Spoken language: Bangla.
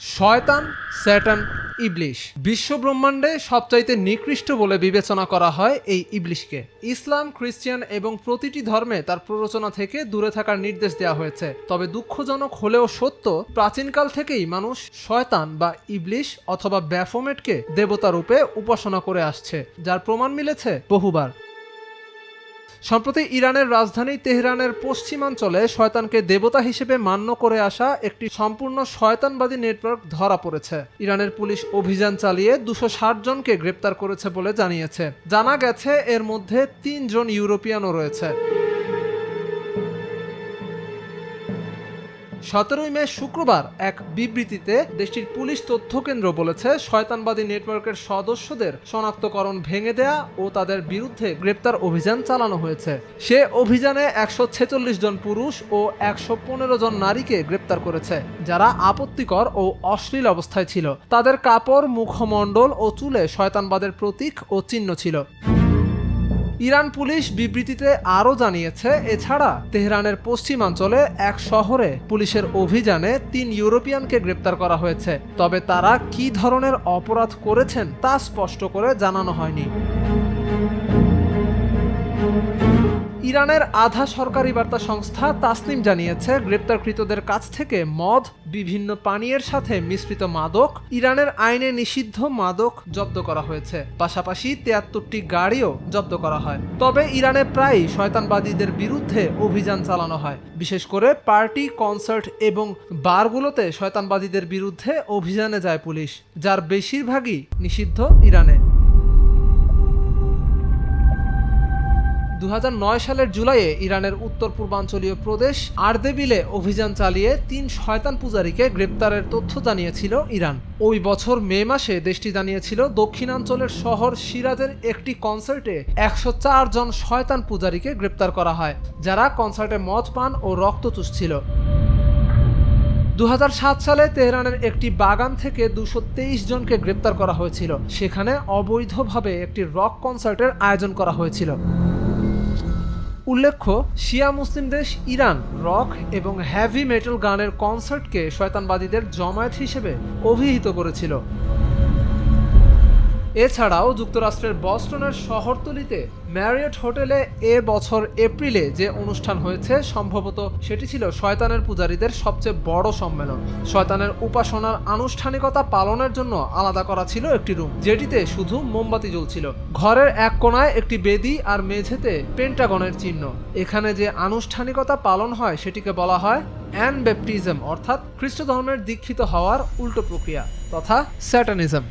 শয়তান, স্যাটান, ইবলিশ। বিশ্ব ব্রহ্মাণ্ডে সবচাইতে নিকৃষ্ট বলে বিবেচনা করা হয় এই ইবলিশকে। ইসলাম, খ্রিস্টান এবং প্রতিটি ধর্মে তার প্ররোচনা থেকে দূরে থাকার নির্দেশ দেওয়া হয়েছে। তবে দুঃখজনক হলেও সত্য, প্রাচীনকাল থেকেই মানুষ শয়তান বা ইবলিশ অথবা ব্যাফোমেটকে দেবতা রূপে উপাসনা করে আসছে, যার প্রমাণ মিলেছে বহুবার। সম্প্রতি ইরানের রাজধানী তেহরানের পশ্চিমাঞ্চলে শয়তানকে দেবতা হিসেবে মান্য করে আসা একটি সম্পূর্ণ শয়তানবাদী নেটওয়ার্ক ধরা পড়েছে। ইরানের পুলিশ অভিযান চালিয়ে দুশো জনকে গ্রেপ্তার করেছে বলে জানিয়েছে। জানা গেছে, এর মধ্যে তিনজন ইউরোপিয়ানও রয়েছে। সতেরোই মে শুক্রবার এক বিবৃতিতে দেশটির পুলিশ তথ্য কেন্দ্র বলেছে, শয়তানবাদী নেটওয়ার্কের সদস্যদের শনাক্তকরণ ভেঙে দেয়া ও তাদের বিরুদ্ধে গ্রেপ্তার অভিযান চালানো হয়েছে। সে অভিযানে একশো ছেচল্লিশ জন পুরুষ ও একশো পনেরো জন নারীকে গ্রেপ্তার করেছে, যারা আপত্তিকর ও অশ্লীল অবস্থায় ছিল। তাদের কাপড়, মুখমণ্ডল ও চুলে শয়তানবাদের প্রতীক ও চিহ্ন ছিল। ইরান পুলিশ বিবৃতিতে আরও জানিয়েছে, এছাড়া তেহরানের পশ্চিমাঞ্চলে এক শহরে পুলিশের অভিযানে তিন ইউরোপিয়ানকে গ্রেপ্তার করা হয়েছে। তবে তারা কি ধরনের অপরাধ করেছেন তা স্পষ্ট করে জানানো হয়নি। ইরানের আধা সরকারি বার্তা সংস্থা তাসনিম জানিয়েছে, গ্রেপ্তারকৃতদের কাছ থেকে মদ, বিভিন্ন পানীয়ের সাথে মিশ্রিত মাদক, ইরানের আইনে নিষিদ্ধ মাদক জব্দ করা হয়েছে। পাশাপাশি তিয়াত্তরটি গাড়িও জব্দ করা হয়। তবে ইরানে প্রায়ই শয়তানবাদীদের বিরুদ্ধে অভিযান চালানো হয়। বিশেষ করে পার্টি, কনসার্ট এবং বারগুলোতে শয়তানবাদীদের বিরুদ্ধে অভিযানে যায় পুলিশ, যার বেশিরভাগই নিষিদ্ধ ইরানে। দু হাজার নয় সালের জুলাইয়ে ইরানের উত্তর পূর্বাঞ্চলীয় প্রদেশ আর্দেবিলে অভিযান চালিয়ে তিন শয়তান পূজারীকে গ্রেপ্তারের তথ্য জানিয়েছিল ইরান। ওই বছর মে মাসে দেশটি জানিয়েছিল, দক্ষিণাঞ্চলের শহর সিরাজের একটি কনসার্টে একশো চার জন শয়তান পূজারীকে গ্রেপ্তার করা হয়, যারা কনসার্টে মদ পান ও রক্ত চুষছিল। দু সালে তেহরানের একটি বাগান থেকে দুশো জনকে গ্রেপ্তার করা হয়েছিল। সেখানে অবৈধভাবে একটি রক কনসার্টের আয়োজন করা হয়েছিল। উল্লেখ্য, শিয়া মুসলিম দেশ ইরান, রক এবং হ্যাভি মেটাল গানের কনসার্টকে শয়তানবাদীদের জমায়েত হিসেবে অভিহিত করেছিল। এছাড়াও যুক্তরাষ্ট্রের বস্টনের শহরতলিতে ম্যারিয়ট হোটেলে এ বছর এপ্রিলে যে অনুষ্ঠান হয়েছে, সম্ভবত সেটি ছিল শয়তানের পূজারীদের সবচেয়ে বড় সম্মেলন। শয়তানের উপাসনার আনুষ্ঠানিকতা পালনের জন্য আলাদা করা ছিল একটি রুম, যেটিতে শুধু মোমবাতি জ্বলছিল। ঘরের এক কোণায় একটি বেদি আর মেঝেতে পেন্টাগনের চিহ্ন। এখানে যে আনুষ্ঠানিকতা পালন হয়, সেটিকে বলা হয় অ্যান ব্যাপটিজম অর্থাৎ খ্রিস্ট ধর্মের দীক্ষিত হওয়ার উল্টো প্রক্রিয়া, তথা স্যাটানিজম।